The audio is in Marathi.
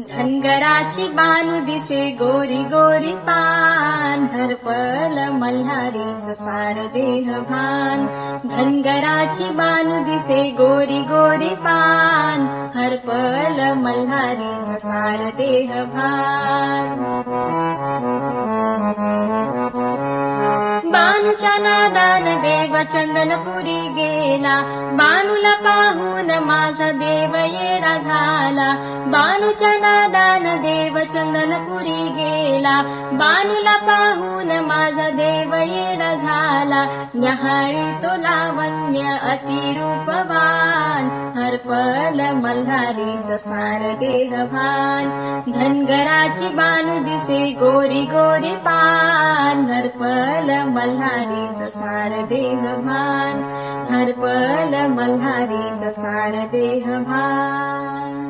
धनगराची बानू दिसे गोरी गोरी पान हरपल मल्हारीच सार देह भान. धनगराची बानू दिसे गोरी गोरी पान हरपल मल्हारीच सार देह भान. बानूच्या नादान देव चंदनपुरी गेला. बानूला पाहू माझा देव येडा झाला. बानूच्या नादान देव चंदनपुरी गेला. बानूला पाहून माझा देव येडा झाला. न्याहाळी तो लावण्य अतिरूपवान. हरपल मल्हारीच सार देहभान. धनगराची बानू दिसे गोरी गोरी पान. हरपल मल्हारीच सार देह भान हरपल मल्हारीच सार देह भान